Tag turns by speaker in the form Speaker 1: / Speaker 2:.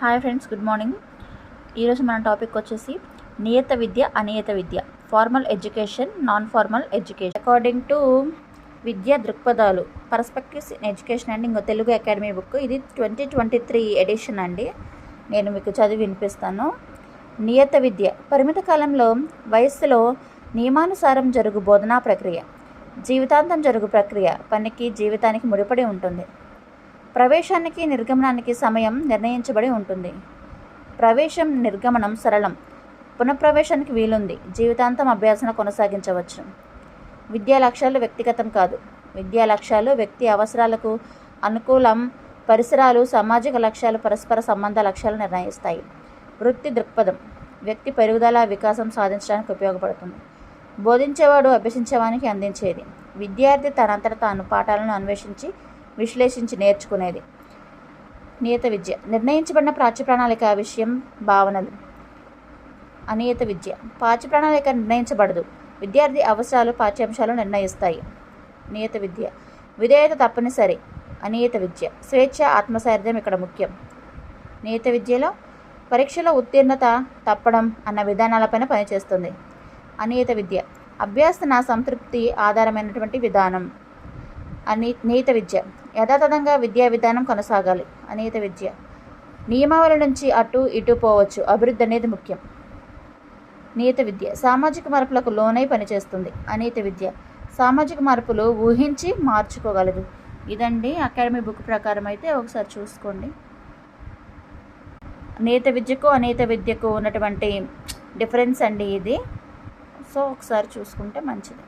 Speaker 1: Hi friends good morning. ఈరోజు మన topic వచ్చేసి నియత విద్య అనియత విద్య. Formal education non formal education. According to విద్యా దృక్పథాలు పర్స్పెక్టివ్స్ ఇన్ ఎడ్యుకేషన్ అండి ఇంకో తెలుగు అకాడమీ బుక్. ఇది ట్వంటీ ట్వంటీ త్రీ ఎడిషన్ అండి. నేను మీకు చదివి వినిపిస్తాను. నియత విద్య. పరిమిత కాలంలో వయస్సులో నియమానుసారం జరుగు బోధనా ప్రక్రియ. జీవితాంతం జరుగు ప్రక్రియ. పనికి జీవితానికి ముడిపడి ఉంటుంది. ప్రవేశానికి నిర్గమనానికి సమయం నిర్ణయించబడి ఉంటుంది. ప్రవేశం నిర్గమనం సరళం. పునఃప్రవేశానికి వీలుంది. జీవితాంతం అభ్యాసన కొనసాగించవచ్చు. విద్యా లక్ష్యాలు వ్యక్తిగతం కాదు. విద్యా లక్ష్యాలు వ్యక్తి అవసరాలకు అనుకూలం పరిసరాలు సామాజిక లక్ష్యాలు పరస్పర సంబంధ లక్ష్యాలు నిర్ణయిస్తాయి. వృత్తి దృక్పథం. వ్యక్తి పెరుగుదల వికాసం సాధించడానికి ఉపయోగపడుతుంది. బోధించేవాడు అభ్యసించేవానికి అందించేది. విద్యార్థి తనంతట తాను పాఠాలను అన్వేషించి విశ్లేషించి నేర్చుకునేది. నియత విద్య. నిర్ణయించబడిన ప్రాచ్య ప్రణాళిక విషయం భావనలు. అనియత విద్య. పాఠ్య ప్రణాళిక నిర్ణయించబడదు. విద్యార్థి అవసరాలు పాఠ్యాంశాలు నిర్ణయిస్తాయి. నియత విద్య. విధేయత తప్పనిసరి. అనియత విద్య. స్వేచ్ఛ ఆత్మసార్థ్యం ఇక్కడ ముఖ్యం. నియత విద్యలో పరీక్షలో ఉత్తీర్ణత తప్పడం అన్న విధానాలపైన పనిచేస్తుంది. అనియత విద్య. అభ్యాసన సంతృప్తి ఆధారమైనటువంటి విధానం. అని నీత విద్య. యథాతథంగా విద్యా విధానం కొనసాగాలి. అనీత విద్య. నియమావళి నుంచి అటు ఇటు పోవచ్చు. అభివృద్ధి అనేది ముఖ్యం. నీత విద్య. సామాజిక మార్పులకు లోనై పనిచేస్తుంది. అనీత విద్య. సామాజిక మార్పులు ఊహించి మార్చుకోగలదు. ఇదండి అకాడమీ బుక్ ప్రకారం అయితే ఒకసారి చూసుకోండి. నేత విద్యకు అనేత విద్యకు ఉన్నటువంటి డిఫరెన్స్ అండి ఇది. సో ఒకసారి చూసుకుంటే మంచిది.